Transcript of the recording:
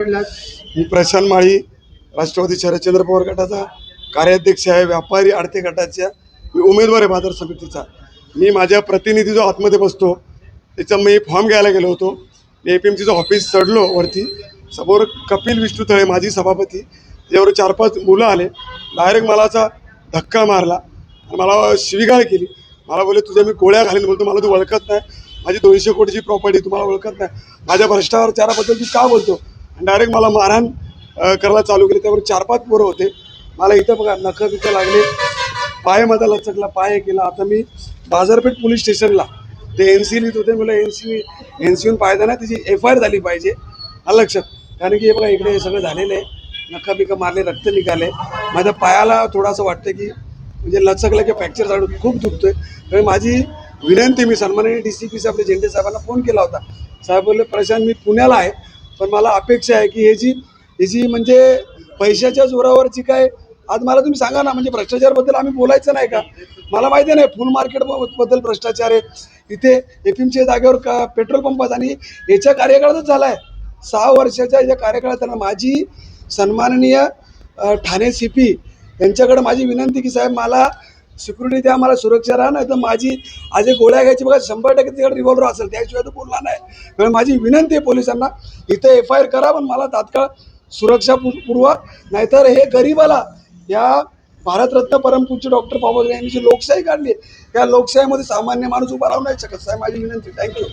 मी प्रशांत माळी राष्ट्रवादी शरदचंद्र पवार गटाचा कार्याध्यक्ष आहे व्यापारी आडते गटाच्या मी उमेदवार आहे बाजार समितीचा. मी माझ्या प्रतिनिधी जो आतमध्ये बसतो त्याचा मी फॉर्म घ्यायला गेलो होतो. मी ए पी एम सीचं ऑफिस चढलो वरती. समोर कपिल विष्णू तळे माजी सभापती. त्याच्यावर चार पाच मुलं आले. डायरेक्ट मला असा धक्का मारला. आणि मला शिवीगाळ केली. मला बोलले तुझ्या मी गोळ्या घालीन. बोलतो मला तू ओळखत नाही. माझी दोनशे कोटीची प्रॉपर्टी तुम्हाला ओळखत नाही. माझ्या भ्रष्टाचाराबद्दल तू का बोलतो? डायरेक्ट मला मारहाण करायला चालू केली. त्यावर चार पाच पोरं होते. मला इथं बघा नखं बिकं लागले. पाय माझा लचकला पाय केला. आता मी बाजारपेठ पोलीस स्टेशनला. ते एन सी लिहित होते. मला एन सी एन सीहून पाहिजे ना त्याची एफ आय आर झाली पाहिजे. हा लक्षात. कारण की हे बघा इकडे हे सगळं झालेलं आहे. नखा बिखा मारले रक्त निघाले. माझ्या पायाला थोडंसं वाटतं की म्हणजे लचकलं की फ्रॅक्चर झाडून खूप दुखतोय. त्यामुळे माझी विनंती मी सन्माननीय डी सी पी साहेब झेंडे साहेबांना फोन केला होता. साहेब बोलले प्रशांत मी पुण्याला आहे. पण मला अपेक्षा आहे की हे जी हे जी म्हणजे पैशाच्या जोरावरची काय आज मला तुम्ही सांगा ना म्हणजे भ्रष्टाचारबद्दल आम्ही बोलायचं नाही का? मला माहिती नाही फुल मार्केटबद्दल भ्रष्टाचार आहे. इथे एफ एमच्या जागेवर का पेट्रोल पंपात आणि याच्या कार्यकाळातच झाला आहे सहा वर्षाच्या याच्या कार्यकाळात त्यांना माझी सन्माननीय ठाणे सी पी यांच्याकडे माझी विनंती की साहेब मला सिक्युरिटी द्या मला सुरक्षा राहा नाही तर माझी आज गोळ्या घ्यायची बघा शंभर टक्के तिकडे रिव्हॉल्वर असेल त्याशिवाय तो बोलला नाही. कारण माझी विनंती आहे पोलिसांना इथे एफ आय आर करा पण मला तात्काळ सुरक्षा पूर्वक नाहीतर हे गरीबाला या भारतरत्न परमपूज्य डॉक्टर बाबासाहेब यांनी जी लोकशाही काढली त्या लोकशाहीमध्ये सामान्य माणूस उभा राहू नाही शकत. साहेब माझी विनंती थँक्यू